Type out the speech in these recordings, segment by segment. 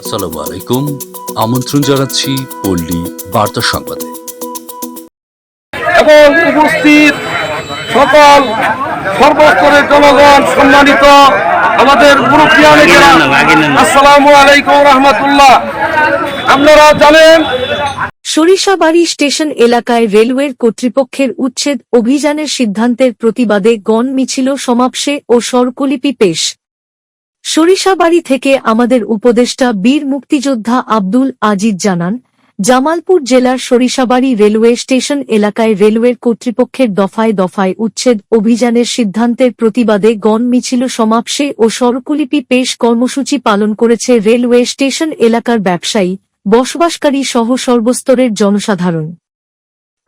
আসসালামু আলাইকুম। আমন্ত্রণ জানাচ্ছি পল্লী বার্তা সংবাদে। এবং উপস্থিত সকল সর্বস্তরের জনগণ সম্মানিত আমাদের আসসালামু আলাইকুম রহমতুল্লাহ। আপনারা জানেন সরিষাবাড়ি স্টেশন এলাকায় রেলওয়ের কর্তৃপক্ষের উচ্ছেদ অভিযানের সিদ্ধান্তের প্রতিবাদে গণ মিছিল সমাবেশে ও স্বরকলিপি পেশ। সরিষাবাড়ি থেকে আমাদের উপদেষ্টা বীর মুক্তিযোদ্ধা আব্দুল আজিজ জানান, জামালপুর জেলার সরিষাবাড়ি রেলওয়ে স্টেশন এলাকায় রেলওয়ের কর্তৃপক্ষের দফায় দফায় উচ্ছেদ অভিযানের সিদ্ধান্তের প্রতিবাদে গণ মিছিল সমাবেশে ও স্বরকলিপি পেশ কর্মসূচি পালন করেছে রেলওয়ে স্টেশন এলাকার ব্যবসায়ী, বসবাসকারী সহ সর্বস্তরের জনসাধারণ।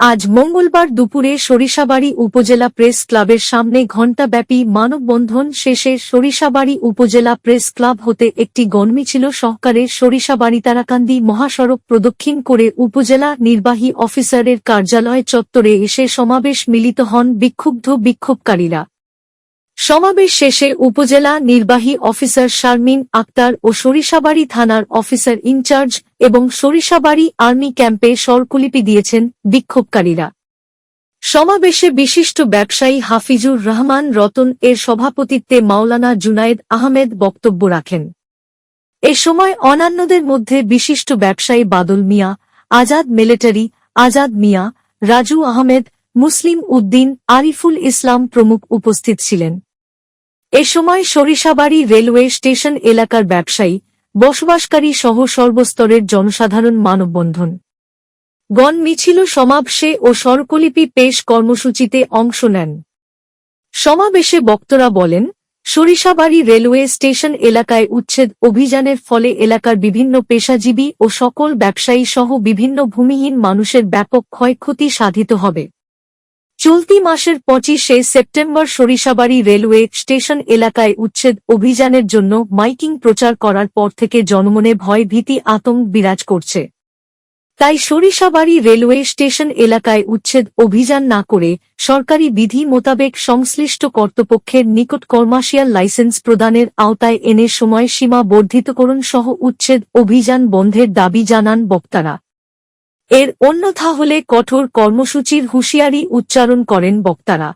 আজ মঙ্গলবার দুপুরে সরিষাবাড়ি উপজেলা প্রেস ক্লাবের সামনে ঘণ্টাব্যাপী মানববন্ধন শেষে সরিষাবাড়ি উপজেলা প্রেস ক্লাব হতে একটি গণমিছিল সহকারে সরিষাবাড়ি তারাকান্দি মহাসড়ক প্রদক্ষিণ করে উপজেলা নির্বাহী অফিসারের কার্যালয় চত্বরে এসে সমাবেশ মিলিত হন বিক্ষুব্ধ বিক্ষোভকারীরা। সমাবেশ শেষে উপজেলা নির্বাহী অফিসার শারমিন আক্তার ও সরিষাবাড়ি থানার অফিসার ইনচার্জ এবং সরিষাবাড়ি আর্মি ক্যাম্পে স্বরকুলিপি দিয়েছেন বিক্ষোভকারীরা। সমাবেশে বিশিষ্ট ব্যবসায়ী হাফিজুর রহমান রতন এর সভাপতিত্বে মাওলানা জুনায়েদ আহমেদ বক্তব্য রাখেন। এ সময় অন্যান্যদের মধ্যে বিশিষ্ট ব্যবসায়ী বাদল মিয়া, আজাদ মিলিটারি, আজাদ মিয়া, রাজু আহমেদ, মুসলিম উদ্দিন, আরিফুল ইসলাম প্রমুখ উপস্থিত ছিলেন। এ সময় সরিষাবাড়ি রেলওয়ে স্টেশন এলাকার ব্যবসায়ী, বসবাসকারী সহ সর্বস্তরের জনসাধারণ মানববন্ধন। গণ মিছিল, সমাবেশে ও স্বরকলিপি পেশ কর্মসূচিতে অংশ নেন। সমাবেশে বক্তরা বলেন, সরিষাবাড়ি রেলওয়ে স্টেশন এলাকায় উচ্ছেদ অভিযানের ফলে এলাকার বিভিন্ন পেশাজীবী ও সকল ব্যবসায়ী সহ বিভিন্ন ভূমিহীন মানুষের ব্যাপক ক্ষয়ক্ষতি সাধিত হবে। চলতি মাসের পঁচিশে সেপ্টেম্বর সরিষাবাড়ি রেলওয়ে স্টেশন এলাকায় উচ্ছেদ অভিযানের জন্য মাইকিং প্রচার করার পর থেকে জনমনে ভয় ভীতি আতঙ্ক বিরাজ করছে। তাই সরিষাবাড়ি রেলওয়ে স্টেশন এলাকায় উচ্ছেদ অভিযান না করে সরকারি বিধি মোতাবেক সংশ্লিষ্ট কর্তৃপক্ষের নিকট কমার্শিয়াল লাইসেন্স প্রদানের আওতায় এনে সময়সীমা বর্ধিতকরণ সহ উচ্ছেদ অভিযান বন্ধের দাবি জানান বক্তারা। এর অন্যথা হলে কঠোর কর্মসূচির হুঁশিয়ারি উচ্চারণ করেন বক্তারা।